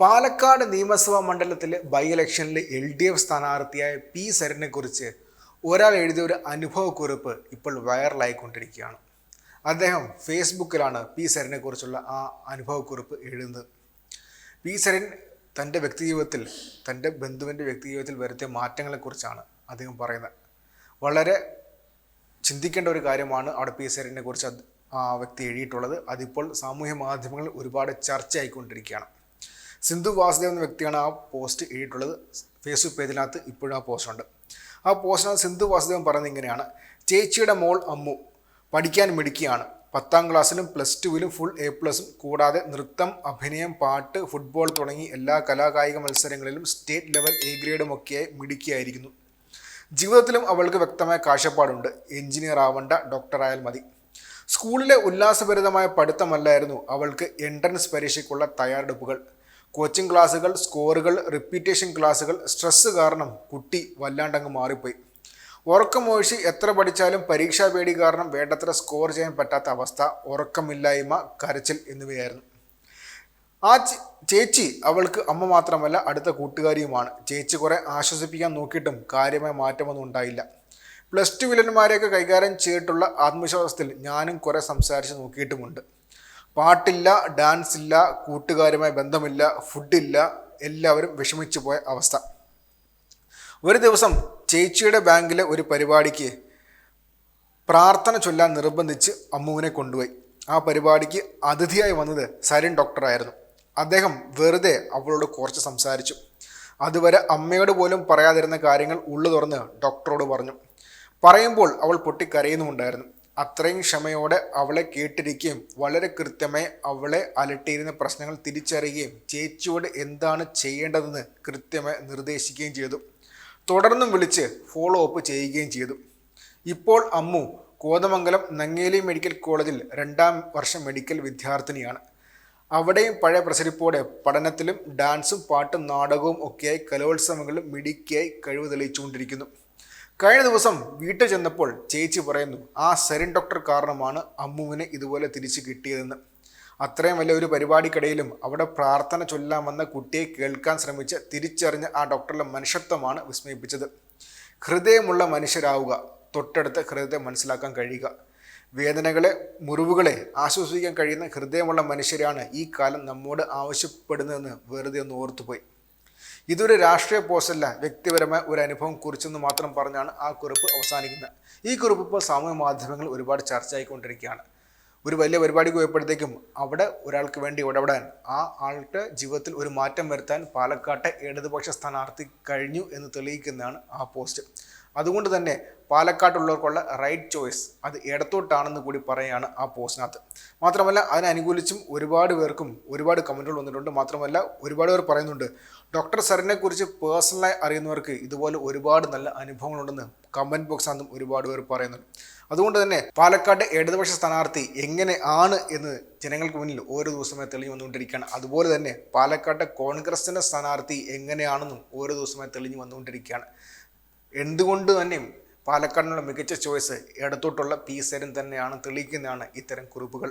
പാലക്കാട് നിയമസഭാ മണ്ഡലത്തിലെ ബൈ ഇലക്ഷനിൽ എൽ ഡി എഫ് സ്ഥാനാർത്ഥിയായ പി സരനെ കുറിച്ച് ഒരാൾ എഴുതിയ ഒരു അനുഭവക്കുറിപ്പ് ഇപ്പോൾ വൈറലായിക്കൊണ്ടിരിക്കുകയാണ്. അദ്ദേഹം ഫേസ്ബുക്കിലാണ് പി സരനെ കുറിച്ചുള്ള ആ അനുഭവക്കുറിപ്പ് എഴുതുന്നത്. പി സരൻ തന്റെ വ്യക്തിജീവിതത്തിൽ തന്റെ ബന്ധുവിന്റെ വ്യക്തിജീവിതത്തിൽ വരുത്തിയ മാറ്റങ്ങളെക്കുറിച്ചാണ് അദ്ദേഹം പറയുന്നത്. വളരെ ചിന്തിക്കേണ്ട ഒരു കാര്യമാണ് അവിടെ പി സരനെ കുറിച്ച് ആ വ്യക്തി എഴുതിയിട്ടുള്ളത്. അതിപ്പോൾ സാമൂഹ്യ മാധ്യമങ്ങളിൽ ഒരുപാട് ചർച്ചയായിക്കൊണ്ടിരിക്കുകയാണ്. സിന്ധു വാസുദേവ് എന്ന വ്യക്തിയാണ് ആ പോസ്റ്റ് എഴുതിയിട്ടുള്ളത് ഫേസ്ബുക്ക് പേജിനകത്ത് ഇപ്പോഴും ആ പോസ്റ്റ് ഉണ്ട്. ആ പോസ്റ്റിനകത്ത് സിന്ധു വാസുദേവൻ പറയുന്നത് ഇങ്ങനെയാണ്. ചേച്ചിയുടെ മോൾ അമ്മു. പഠിക്കാൻ മിടുക്കിയാണ്. പത്താം ക്ലാസ്സിലും പ്ലസ് ടുവിലും ഫുൾ എ പ്ലസും കൂടാതെ നൃത്തം അഭിനയം പാട്ട് ഫുട്ബോൾ തുടങ്ങി എല്ലാ കലാകായിക മത്സരങ്ങളിലും സ്റ്റേറ്റ് ലെവൽ എ ഗ്രേഡും ഒക്കെയായി മിടുക്കിയായിരിക്കുന്നു. ജീവിതത്തിലും അവൾക്ക് വ്യക്തമായ കാഴ്ചപ്പാടുണ്ട്. എഞ്ചിനീയർ ആവണ്ട ഡോക്ടറായാൽ മതി. സ്കൂളിലെ ഉല്ലാസഭരിതമായ പഠിത്തമല്ലായിരുന്നു അവൾക്ക് എൻട്രൻസ് പരീക്ഷയ്ക്കുള്ള തയ്യാറെടുപ്പുകൾ. കോച്ചിങ് ക്ലാസ്സുകൾ സ്കോറുകൾ റിപ്പീറ്റേഷൻ ക്ലാസ്സുകൾ സ്ട്രെസ്സ് കാരണം കുട്ടി വല്ലാണ്ടങ്ങ് മാറിപ്പോയി. ഉറക്കമൊഴിച്ച് എത്ര പഠിച്ചാലും പരീക്ഷാ പേടി കാരണം വേണ്ടത്ര സ്കോർ ചെയ്യാൻ പറ്റാത്ത അവസ്ഥ ഉറക്കമില്ലായ്മ കരച്ചിൽ എന്നിവയായിരുന്നു. ആ ചേച്ചി അവൾക്ക് അമ്മ മാത്രമല്ല അടുത്ത കൂട്ടുകാരിയുമാണ്. ചേച്ചി കുറെ ആശ്വസിപ്പിക്കാൻ നോക്കിയിട്ടും കാര്യമായ മാറ്റമൊന്നും ഉണ്ടായില്ല. പ്ലസ് ടു വില്ലന്മാരെയൊക്കെ കൈകാര്യം ചെയ്തിട്ടുള്ള ആത്മവിശ്വാസത്തിൽ ഞാനും കുറെ സംസാരിച്ച് നോക്കിയിട്ടുമുണ്ട്. പാട്ടില്ല ഡാൻസ് ഇല്ല കൂട്ടുകാരുമായി ബന്ധമില്ല ഫുഡില്ല എല്ലാവരും വിഷമിച്ചു പോയ അവസ്ഥ. ഒരു ദിവസം ചേച്ചിയുടെ ബാങ്കിലെ ഒരു പരിപാടിക്ക് പ്രാർത്ഥന ചൊല്ലാൻ നിർബന്ധിച്ച് അമ്മുവിനെ കൊണ്ടുപോയി. ആ പരിപാടിക്ക് അതിഥിയായി വന്നത് സരിൻ ഡോക്ടറായിരുന്നു. അദ്ദേഹം വെറുതെ അവളോട് കുറച്ച് സംസാരിച്ചു. അതുവരെ അമ്മയോട് പോലും പറയാതിരുന്ന കാര്യങ്ങൾ ഉള്ളു തുറന്ന് ഡോക്ടറോട് പറഞ്ഞു. പറയുമ്പോൾ അവൾ പൊട്ടിക്കരയുന്നുമുണ്ടായിരുന്നു. അത്രയും ക്ഷമയോടെ അവളെ കേട്ടിരിക്കുകയും വളരെ കൃത്യമായി അവളെ അലട്ടിയിരുന്ന പ്രശ്നങ്ങൾ തിരിച്ചറിയുകയും ചേച്ചിയോട് എന്താണ് ചെയ്യേണ്ടതെന്ന് കൃത്യമായി നിർദ്ദേശിക്കുകയും ചെയ്തു. തുടർന്നും വിളിച്ച് ഫോളോ അപ്പ് ചെയ്യുകയും ചെയ്തു. ഇപ്പോൾ അമ്മു കോതമംഗലം നങ്ങേലി മെഡിക്കൽ കോളേജിൽ രണ്ടാം വർഷ മെഡിക്കൽ വിദ്യാർത്ഥിനിയാണ്. അവിടെയും പഴയ പ്രസരിപ്പോടെ പഠനത്തിലും ഡാൻസും പാട്ടും നാടകവും ഒക്കെയായി കലോത്സവങ്ങളിലും മിടുക്കിയായി കഴിവ് തെളിയിച്ചുകൊണ്ടിരിക്കുന്നു. കഴിഞ്ഞ ദിവസം വീട്ടിൽ ചെന്നപ്പോൾ ചേച്ചി പറയുന്നു ആ സെറിൻ ഡോക്ടർ കാരണമാണ് അമ്മുവിനെ ഇതുപോലെ തിരിച്ചു കിട്ടിയതെന്ന്. അത്രയും വലിയ ഒരു പരിപാടിക്കിടയിലും അവിടെ പ്രാർത്ഥന ചൊല്ലാമെന്ന കുട്ടിയെ കേൾക്കാൻ ശ്രമിച്ച് തിരിച്ചറിഞ്ഞ ആ ഡോക്ടറുടെ മനുഷ്യത്വമാണ് വിസ്മയിപ്പിച്ചത്. ഹൃദയമുള്ള മനുഷ്യരാവുക തൊട്ടടുത്ത് ഹൃദയത്തെ മനസ്സിലാക്കാൻ കഴിയുക. വേദനകളെ മുറിവുകളെ ആശ്വസിക്കാൻ കഴിയുന്ന ഹൃദയമുള്ള മനുഷ്യരാണ് ഈ കാലം നമ്മോട് ആവശ്യപ്പെടുന്നതെന്ന് വെറുതെ ഒന്ന് ഓർത്തുപോയി. ഇതൊരു രാഷ്ട്രീയ പോസ്റ്റല്ല വ്യക്തിപരമായ ഒരു അനുഭവം കുറിച്ചെന്ന് മാത്രം പറഞ്ഞാണ് ആ കുറിപ്പ് അവസാനിക്കുന്നത്. ഈ കുറിപ്പ് ഇപ്പോൾ സാമൂഹ്യ മാധ്യമങ്ങളിൽ ഒരുപാട് ചർച്ചയായിക്കൊണ്ടിരിക്കുകയാണ്. ഒരു വലിയ പരിപാടി പോയപ്പോഴത്തേക്കും അവിടെ ഒരാൾക്ക് വേണ്ടി ഇടപെടാൻ ആ ആളുടെ ജീവിതത്തിൽ ഒരു മാറ്റം വരുത്താൻ പാലക്കാട്ടെ ഇടതുപക്ഷ സ്ഥാനാർത്ഥി കഴിഞ്ഞു എന്ന് തെളിയിക്കുന്നതാണ് ആ പോസ്റ്റ്. അതുകൊണ്ട് തന്നെ പാലക്കാട്ടുള്ളവർക്കുള്ള റൈറ്റ് ചോയ്സ് അത് ഇടത്തോട്ടാണെന്ന് കൂടി പറയുകയാണ് ആ പോസ്റ്റിനകത്ത് മാത്രമല്ല അതിനനുകൂലിച്ചും ഒരുപാട് പേർക്കും ഒരുപാട് കമന്റുകൾ വന്നിട്ടുണ്ട്. മാത്രമല്ല ഒരുപാട് പേർ പറയുന്നുണ്ട് ഡോക്ടർ സറിനെ കുറിച്ച് പേഴ്സണലായി അറിയുന്നവർക്ക് ഇതുപോലെ ഒരുപാട് നല്ല അനുഭവങ്ങളുണ്ടെന്ന് കമന്റ് ബോക്സിനകത്തും ഒരുപാട് പേർ പറയുന്നുണ്ട്. അതുകൊണ്ട് തന്നെ പാലക്കാട് ഇടതുപക്ഷ സ്ഥാനാർത്ഥി എങ്ങനെ ആണ് എന്ന് ജനങ്ങൾക്ക് മുന്നിൽ ഓരോ ദിവസമായി തെളിഞ്ഞു വന്നുകൊണ്ടിരിക്കുകയാണ്. അതുപോലെ തന്നെ പാലക്കാട്ടെ കോൺഗ്രസിന്റെ സ്ഥാനാർത്ഥി എങ്ങനെയാണെന്നും ഓരോ ദിവസമായി തെളിഞ്ഞു വന്നുകൊണ്ടിരിക്കുകയാണ്. എന്തുകൊണ്ട് തന്നെയും പാലക്കാടിനുള്ള മികച്ച ചോയ്സ് ഇടത്തോട്ടുള്ള പി സരൻ തന്നെയാണ് തെളിയിക്കുന്നതാണ് ഇത്തരം കുറിപ്പുകൾ.